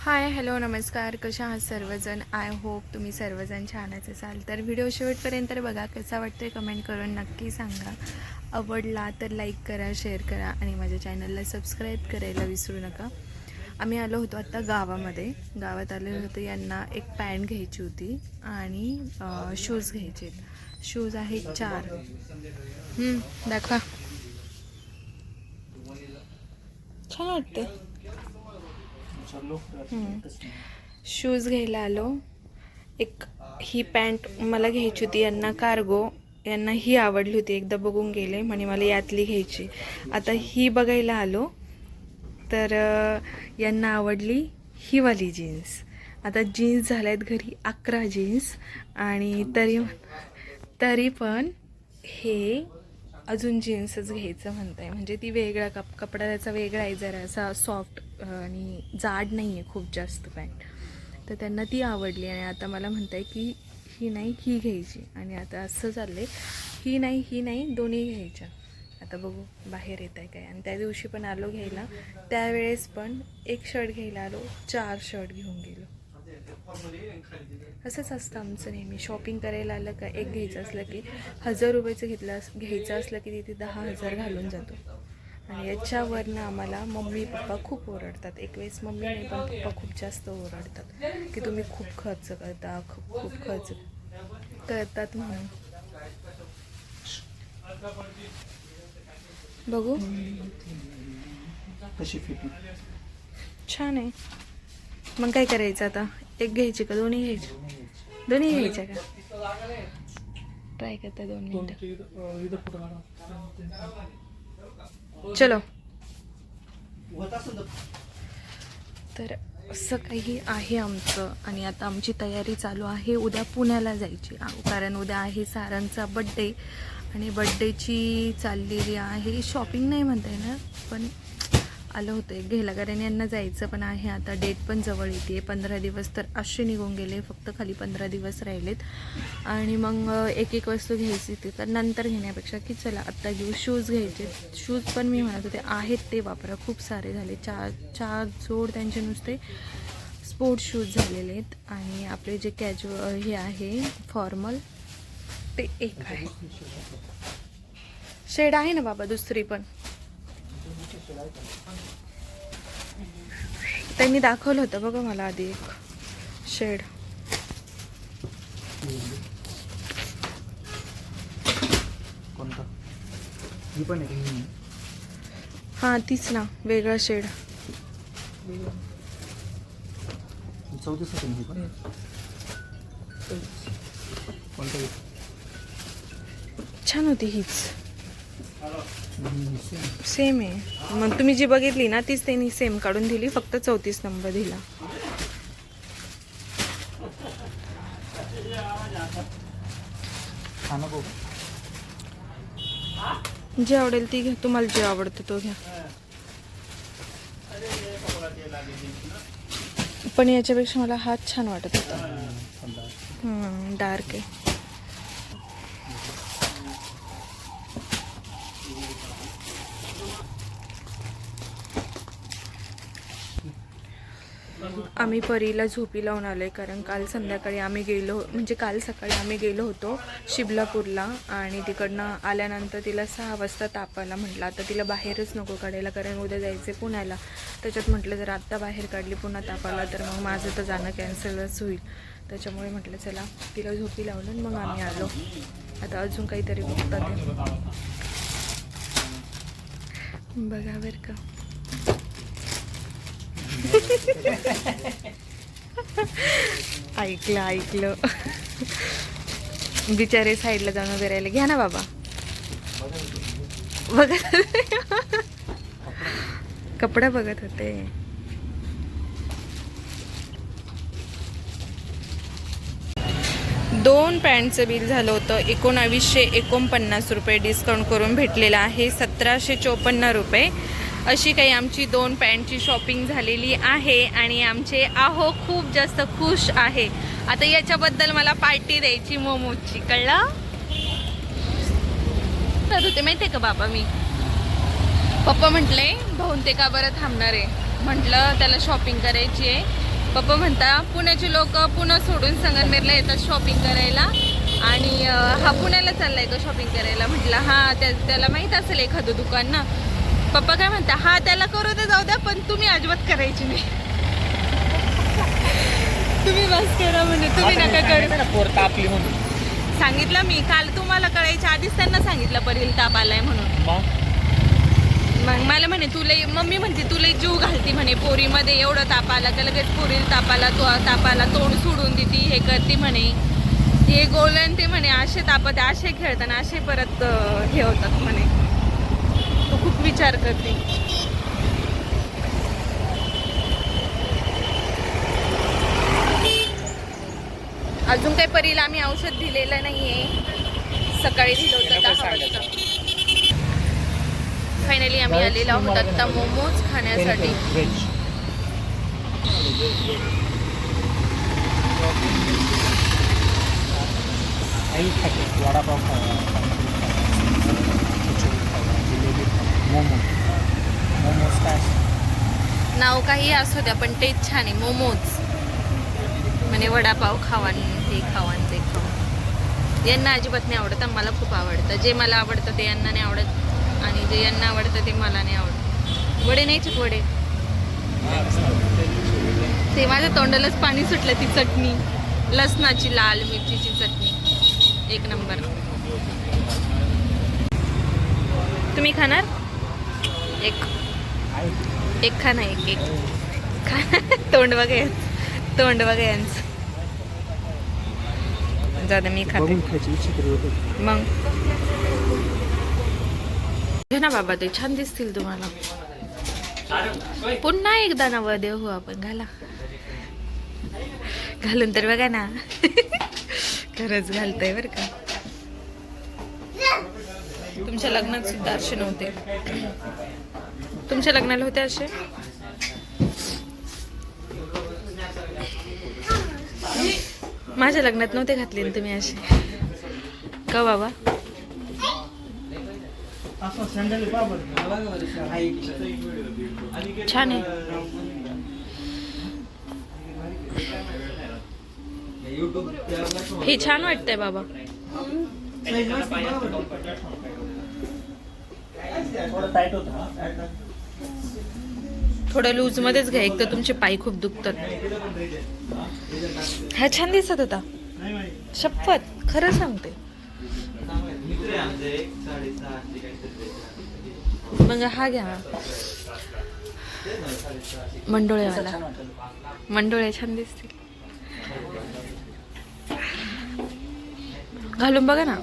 Hi hello नमस्कार. कशा आहात सर्वजण? आय होप तुम्ही सर्वजण छानच असाल. तर व्हिडिओ शेवटपर्यंत बघा कसा वाटतोय कमेंट करून नक्की सांगा. आवडला तर लाईक करा शेअर करा आणि माझ्या चॅनलला सबस्क्राईब करायला विसरू नका. आम्ही आलो होतो आत्ता गावामध्ये. गावात आले होते यांना एक पॅन्ट घ्यायची होती आणि शूज घ्यायचे शूज आहेत चार. दाखवा. छान वाटते शूज घ्यायला आलो. एक ही पॅन्ट मला घ्यायची होती यांना कार्गो यांना ही आवडली होती एकदा बघून गेले म्हणे मला यातली घ्यायची. आता ही बघायला आलो. तर यांना आवडली ही वाली जीन्स आता जीन्स झाल्या आहेत घरी अकरा जीन्स आणि तरी तरी पण हे अजून जीन्सच घ्यायचं म्हणत आहे म्हणजे ती वेगळा कप कपडा त्याचा वेगळा आहे जरा. असा सॉफ्ट आणि जाड नाही आहे खूप जास्त पॅन्ट. तर त्यांना ती आवडली आणि आता मला म्हणत आहे की ही नाही ही घ्यायची. आणि आता असं चाललं आहे ही नाही ही नाही दोन्ही घ्यायच्या. आता बघू बाहेर येत आहे काय. आणि त्या दिवशी पण आलो घ्यायला. त्यावेळेस पण एक शर्ट घ्यायला आलो चार शर्ट घेऊन गेलो. असंच असतं आमचं नेहमी. शॉपिंग करायला आलं का एक घ्यायचं असलं की हजार रुपयाचं घेतलं अस घ्यायचं असलं की तिथे दहा हजार घालून जातो. आणि याच्यावरनं आम्हाला मम्मी पप्पा खूप ओरडतात. एक वेळेस मम्मी नाही पण पप्पा खूप जास्त ओरडतात. की तुम्ही खूप खर्च करता खूप खूप खर्च करतात म्हणून. बघू. कशी छान आहे. मग काय करायचं आता? एक घ्यायची का? दोन्ही घ्यायची? दोन्ही घ्यायच्या का? ट्राय करता दोन मिनटं. इथं फोटो काढा. चलो. तर. असं काही आहे आमचं आणि आता आमची तयारी चालू आहे. उद्या पुण्याला जायची. आ- कारण उद्या आहे सारांचा बड्डे आणि बड्डेची चाललेली आहे. शॉपिंग नाही म्हणता येणार पण आलं होतं. एक घ्यायला कारण यांना जायचं पण आहे आता डेट पण जवळ येते. आहे पंधरा दिवस तर असे निघून गेले फक्त खाली पंधरा दिवस राहिलेत. आणि मग एक एक वस्तू घ्यायची ती तर नंतर घेण्यापेक्षा की चला आत्ता घेऊ. शूज घ्यायचे. शूज पण मी म्हणत होते आहेत ते वापरा. खूप सारे झाले. चार चार जोड त्यांचे नुसते स्पोर्ट्स शूज झालेले आहेत. आणि आपले जे कॅज्युअल हे आहे फॉर्मल ते एक आहे. शेड आहे ना बाबा दुसरी पण? त्यांनी दाखवलं होतं बघा मला आधी एक शेड कोणता? ही पण आहे हां तीच ना वेगळा शेड चौतीस होते ही पण. कोणता? छान होती हीच. सेम आहे. मग तुम्ही जी बघितली ना तीच त्यांनी सेम काढून दिली फक्त चौतीस नंबर दिला. जे आवडेल ती घ्या. तुम्हाला जे आवडतं तो घ्या. पण याच्यापेक्षा मला हात छान वाटत होता. डार्क आहे. आम्ही परीला झोपी लावून आलो आहे कारण काल संध्याकाळी आम्ही गेलो म्हणजे काल सकाळी आम्ही गेलो होतो शिबलापूरला आणि तिकडनं आल्यानंतर तिला सहा वाजता ताप आला म्हटलं. आता तिला बाहेरच नको काढायला कारण उद्या जायचं पुण्याला. त्याच्यात म्हटलं जर आत्ता बाहेर काढली पुन्हा ताप आला तर मग माझं तर जाणं कॅन्सलच होईल. त्याच्यामुळे म्हटलं चला तिला झोपी लावलं आणि मग आम्ही आलो. आता अजून काहीतरी बघतात. बघा बरं का. ऐकलं ऐकलं. बिचारे साईडला जाऊन वगैरे राहिले. घ्या ना बाबा. बघत कपडा बघत होते. दोन पॅन्टचं बिल झालं होतं. एकोणावीसशे एकोणपन्नास रुपये डिस्काउंट करून भेटलेलं आहे. सतराशे चोपन्न रुपये. अशी काही आमची दोन पॅन्टची शॉपिंग झालेली आहे आणि आमचे आहो खूप जास्त खुश आहे. आता याच्याबद्दल मला पार्टी द्यायची मोमोजची कळलं? तर होते माहिती आहे का बाबा मी? पप्पा म्हटले भाऊन ते का बरं थांबणार आहे? म्हटलं त्याला शॉपिंग करायची आहे. पप्पा म्हणता पुण्याचे लोक पुन्हा सोडून संगमनेरला येतात शॉपिंग करायला आणि हा पुण्याला चाललाय का शॉपिंग करायला? म्हटलं हा त्या त्याला माहीत असेल एखादं दुकान ना. पप्पा काय म्हणता हा त्याला करू दे जाऊ द्या पण तुम्ही अजिबात करायची नाही. तुम्ही बस करा म्हणे तुम्ही नका करू. पोर तापली म्हणून. सांगितलं मी काल तुम्हाला कळायच्या आधीच त्यांना सांगितलं परील ताप आलाय म्हणून. मग? मला म्हणे तुला मम्मी म्हणते तुला जीव घालती म्हणे पोरीमध्ये एवढं ताप आला का लगेच पोरीला तापाला तो तापाला तोंड सोडून देती हे करते म्हणे. हे गोलन ते म्हणे असे तापत असे खेळताना असे परत हे होतात म्हणे. खूप विचार करते. अजून काही परीला आम्ही औषध दिलेलं नाहीये. सकाळी दिलं होतं दहा वाजता. फायनली आम्ही आलेलो आहोत. आता मोमोज खाण्यासाठी. वडापाव मोमो. मोमोज काय नाव काही असू द्या पण तेच छान आहे. मोमोज. म्हणजे वडापाव खावान हे खावान ते खावान. यांना अजिबात नाही आवडत मला खूप आवडतं. जे मला आवडतं ते यांना नाही आवडत आणि जे यांना आवडतं ते मला नाही आवडत. वडे नाहीच वडे? ते माझ्या तोंडालाच पाणी सुटलं ती चटणी. लसणाची लाल मिरचीची चटणी. एक नंबर. तुम्ही खाणार? एक. एक खा ना एक एक. खा. तोंड बघा यांचं. तोंड बघा यांचं. जाऊ दे मी खाते. मग. घे ना बाबा ते छान दिसतील तुम्हाला. पुन्हा एकदा नवं देऊ आपण घाला. घालून तर बघा ना. खरंच घालतंय बरं का. तुमच्या लग्नात सुद्धा असे नव्हते. तुमच्या लग्नाला होते असे? माझ्या लग्नात नव्हते घातले ना तुम्ही असे. का बाबा? छान आहे. हे छान वाटतंय बाबा. टाईट होतं थोडं लूज मध्येच घ्या एक तर तुमचे पाय खूप दुखतात. हा छान दिसत होता. शपथ खरं सांगते. मग हा घ्या. मंडोळेवाला. मंडोळे छान दिसतील. घालून बघा ना.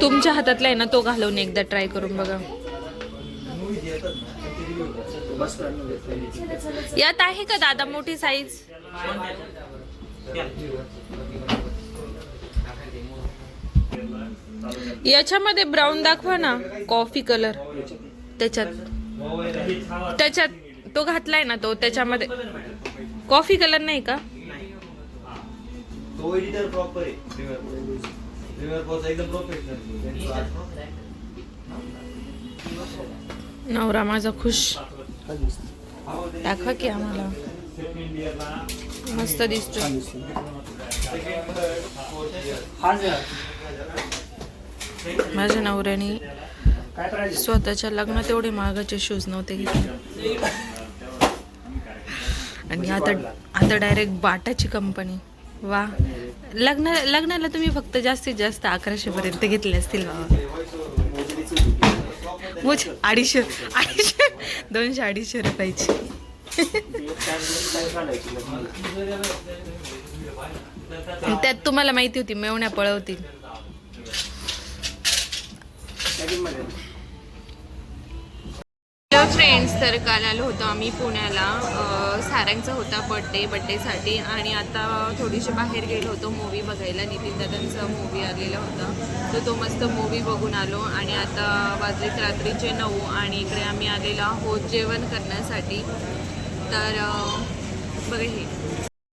तुमच्या हातातला आहे ना तो घालून एकदा ट्राय करून बघा. यात आहे का दादा मोठी साईज याच्यामध्ये ब्राऊन दाखवा ना कॉफी कलर त्याच्यात. त्याच्यात. तो घातलाय ना तो त्याच्यामध्ये कॉफी कलर नाही का? तो एडिटर प्रॉपर आहे. रिव्हर रिव्हर पॉज एकदम प्रोफेशनल नवरा माझा खुश. दाखवा की आम्हाला. मस्त दिसतो माझ्या नवऱ्याने स्वतःच्या लग्नात एवढे महागाचे शूज नव्हते घेतले. आणि आता आता डायरेक्ट बाटाची कंपनी वा. लग्न लग्नाला तुम्ही फक्त जास्तीत जास्त अकराशे पर्यंत घेतले असतील बाबा. मुझ अडीचशे अडीचशे दोनशे अडीचशे रुपयाची. त्यात तुम्हाला माहिती होती मेवण्या पळवतील. फ्रेंड्स तर काल आलो होतो आम्ही पुण्याला. साऱ्यांचा सारंगचा होता बड्डे बड्डेसाठी आणि आता थोडीशी बाहेर गेलो होतो मूवी बघायला. नितीन दादांचा मूवी आलेला होता. तर तो मस्त मूवी बघून आलो. आणि आता वाजलेत रात्रीचे नऊ आणि इकडे आम्ही आलेलो आहोत जेवण करण्यासाठी. तर अं, बघा हे.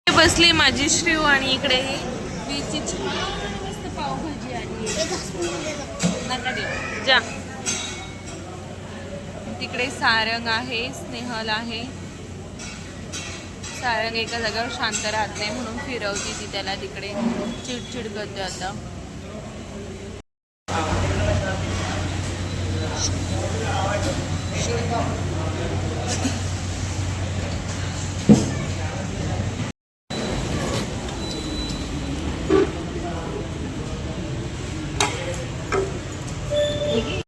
बसली माझी श्रीव आणि इकडे ही. मस्त पावभाजी आली जा. तिकडे सारंग आहे स्नेहल आहे. सारंग एका जागेवर शांत राहत नाही म्हणून फिरवती ती त्याला तिकडे. चिडचिड करते आता.